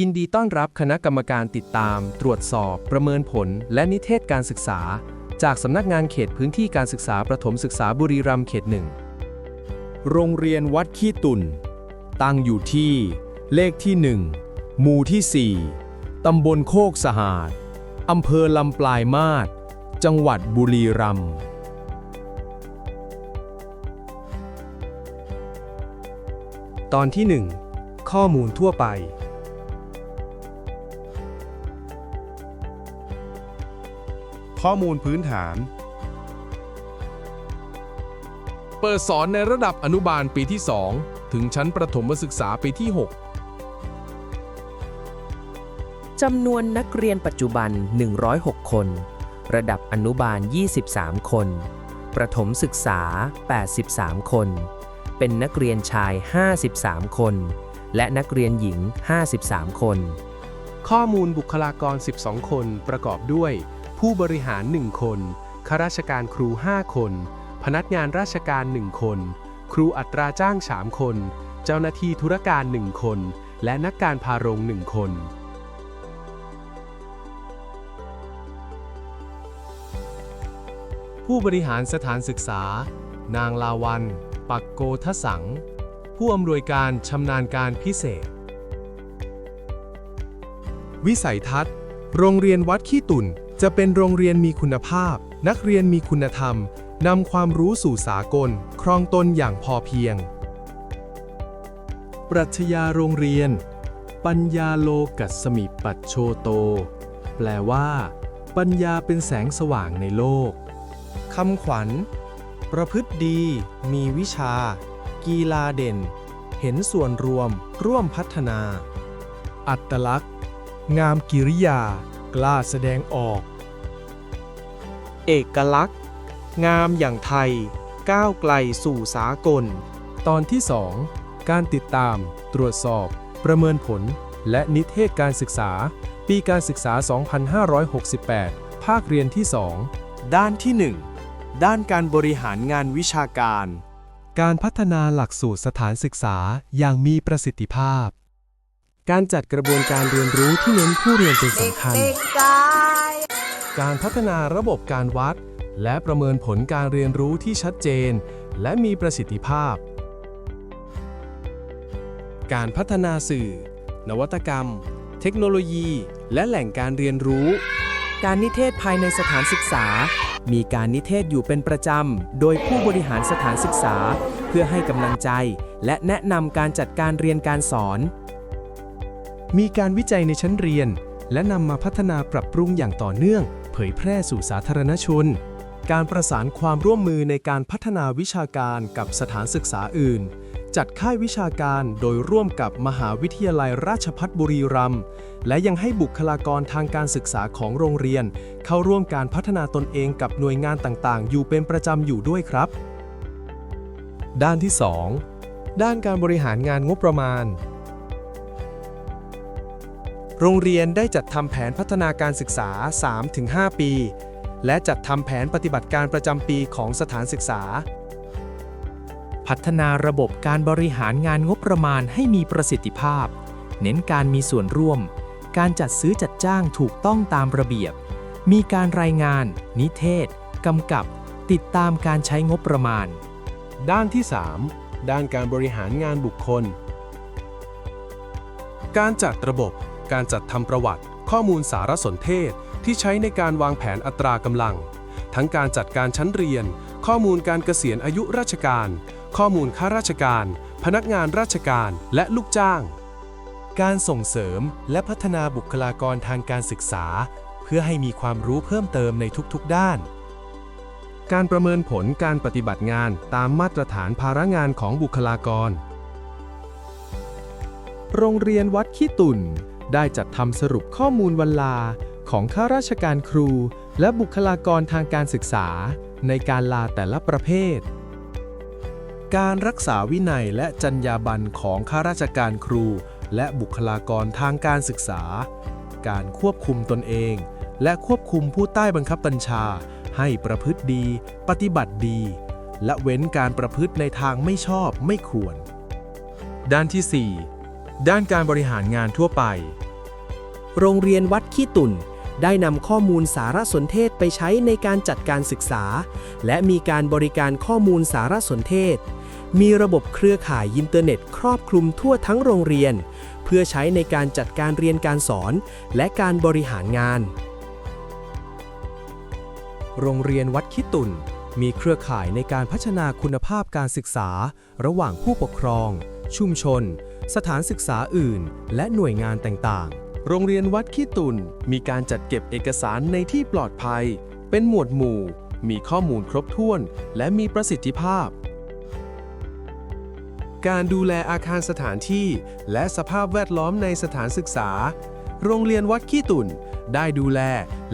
ยินดีต้อนรับคณะกรรมการติดตาม ตรวจสอบ ประเมินผล และนิเทศการศึกษา จากสำนักงานเขตพื้นที่การศึกษาประถมศึกษาบุรีรัมย์เขตหนึ่ง โรงเรียนวัดขี้ตุ่นตั้งอยู่ที่เลขที่ 1 หมู่ที่ 4 ตำบลโคกสหาดอำเภอลำปลายมาศจังหวัดบุรีรัมย์ตอนที่ 1 ข้อมูลทั่วไป ข้อมูลพื้นฐาน เปิดสอนในระดับอนุบาลปีที่ 2 ถึงชั้นประถมศึกษาปีที่ จำนวนนักเรียนปัจจุบัน 106 คน ระดับอนุบาล 23 คน ประถมศึกษา 83 คน เป็นนักเรียนชาย 53 คน และนักเรียนหญิง 53 คนข้อมูลบุคลากร 12 คนประกอบด้วย ผู้บริหาร 1 คน ข้าราชการครู 5 คน พนักงานราชการ 1 คน ครูอัตราจ้าง 3 คน เจ้าหน้าที่ธุรการ 1 คน และนักการพาโรง 1 คนผู้บริหารสถานศึกษา นางลาวัน ปักโกทสัง ผู้อำนวยการชำนาญการพิเศษ วิสัยทัศน์ โรงเรียนวัดขี้ตุ่น จะเป็นโรงเรียนมีคุณภาพ นักเรียนมีคุณธรรม นำความรู้สู่สากล ครองตนอย่างพอเพียง ปรัชญาโรงเรียน ปัญญาโลกัสมิปัจโชโต แปลว่า ปัญญาเป็นแสงสว่างในโลกคำขวัญ ประพฤติดี มีวิชา กีฬาเด่น เห็นส่วนรวม ร่วมพัฒนา อัตลักษณ์ งามกิริยา กล้าแสดงออก เอกลักษณ์ งามอย่างไทย ก้าวไกลสู่สากล ตอนที่ 2 การติดตาม ตรวจสอบ ประเมินผล และนิเทศการศึกษา ปีการศึกษา 2568 ภาคเรียนที่ด้านที่ 1 ด้านการบริหารงานวิชาการ การพัฒนาหลักสูตรสถานศึกษาอย่างมีประสิทธิภาพ2การจัดกระบวนการเรียนรู้ที่เน้นผู้เรียนเป็นสำคัญ การพัฒนาระบบการวัด และประเมินผลการเรียนรู้ที่ชัดเจน และมีประสิทธิภาพ การพัฒนาสื่อ นวัตกรรม เทคโนโลยี และแหล่งการเรียนรู้ การนิเทศภายในสถานศึกษา มีการนิเทศอยู่เป็นประจำ โดยผู้บริหารสถานศึกษา เพื่อให้กำลังใจ และแนะนำการจัดการเรียนการสอน มีการวิจัยในชั้นเรียน และนำมาพัฒนาปรับปรุงอย่างต่อเนื่อง เผยแพร่สู่สาธารณชน การประสานความร่วมมือในการพัฒนาวิชาการกับสถานศึกษาอื่น จัดค่ายวิชาการโดยร่วมกับมหาวิทยาลัยราชภัฏบุรีรัมย์และยังให้บุคลากรทางการศึกษาของโรงเรียน เข้าร่วมการพัฒนาตนเองกับหน่วยงานต่างๆ อยู่เป็นประจำอยู่ด้วยครับ ด้านที่ 2 ด้านการบริหารงานงบประมาณ โรงเรียนได้จัดทำแผนพัฒนาการศึกษา 3-5 ปี และจัดทำแผนปฏิบัติการประจำปีของสถานศึกษา พัฒนาระบบการบริหารงานงบประมาณให้มีประสิทธิภาพ เน้นการมีส่วนร่วม การจัดซื้อจัดจ้างถูกต้องตามระเบียบ มีการรายงาน นิเทศกำกับ ติดตามการใช้งบประมาณ ด้านที่ 3 ด้านการบริหารงานบุคคล การจัดระบบ การจัดทำประวัติ ข้อมูลสารสนเทศ ที่ใช้ในการวางแผนอัตรากำลัง ทั้งการจัดการชั้นเรียน ข้อมูลการเกษียณอายุราชการ ข้อมูลข้าราชการ พนักงานราชการและลูกจ้าง การส่งเสริมและพัฒนาบุคลากรทางการศึกษา เพื่อให้มีความรู้เพิ่มเติมในทุกๆด้านการประเมินผลการปฏิบัติงานตามมาตรฐานภาระงานของบุคลากร โรงเรียนวัดขี้ตุ่น ได้จัดทำสรุปข้อมูลวันลาของข้าราชการครู และบุคลากรทางการศึกษา ในการลาแต่ละประเภท การรักษาวินัยและจรรยาบรรณของข้าราชการครู และบุคลากรทางการศึกษา การควบคุมตนเอง และควบคุมผู้ใต้บังคับบัญชา ให้ประพฤติดี ปฏิบัติดี และเว้นการประพฤติในทางไม่ชอบไม่ควร ด้านที่ ด้านการบริหารงานทั่วไป โรงเรียนวัดขี้ตุ่น ได้นำข้อมูลสารสนเทศไปใช้ในการจัดการศึกษา และมีการบริการข้อมูลสารสนเทศ มีระบบเครือข่ายอินเทอร์เน็ตครอบคลุมทั่วทั้งโรงเรียน เพื่อใช้ในการจัดการเรียนการสอนและการบริหารงาน โรงเรียนวัดขี้ตุ่น มีเครือข่ายในการพัฒนาคุณภาพการศึกษา ระหว่างผู้ปกครอง ชุมชน สถานศึกษาอื่น และหน่วยงานต่างๆ โรงเรียนวัดขี้ตุนมีการจัดเก็บเอกสารในที่ปลอดภัย เป็นหมวดหมู่ มีข้อมูลครบถ้วน และมีประสิทธิภาพ การดูแลอาคารสถานที่ และสภาพแวดล้อมในสถานศึกษา โรงเรียนวัดขี้ตุนได้ดูแล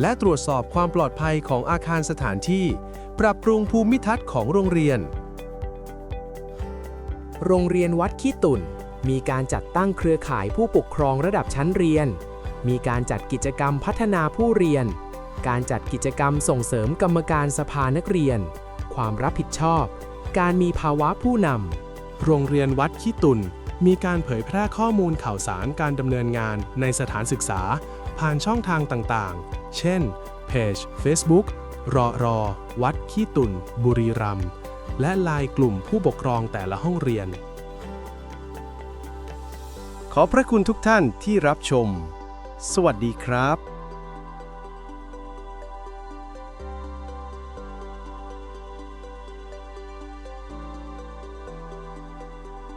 และตรวจสอบความปลอดภัยของอาคารสถานที่ ปรับปรุงภูมิทัศน์ของโรงเรียน โรงเรียนวัดขี้ตุ่น มีการจัดตั้งเครือข่ายผู้ปกครองระดับชั้นเรียน มีการจัดกิจกรรมพัฒนาผู้เรียน การจัดกิจกรรมส่งเสริมกรรมการสภานักเรียน ความรับผิดชอบ การมีภาวะผู้นำ โรงเรียนวัดขี้ตุนมีการเผยแพร่ข้อมูลข่าวสารการดำเนินงานในสถานศึกษา ผ่านช่องทางต่างๆ เช่น เพจ Facebook รอรอ วัดขี้ตุนบุรีรัมย์ และลายกลุ่มผู้ปกครองแต่ละห้องเรียน ขอพระคุณทุกท่านที่รับชม สวัสดีครับ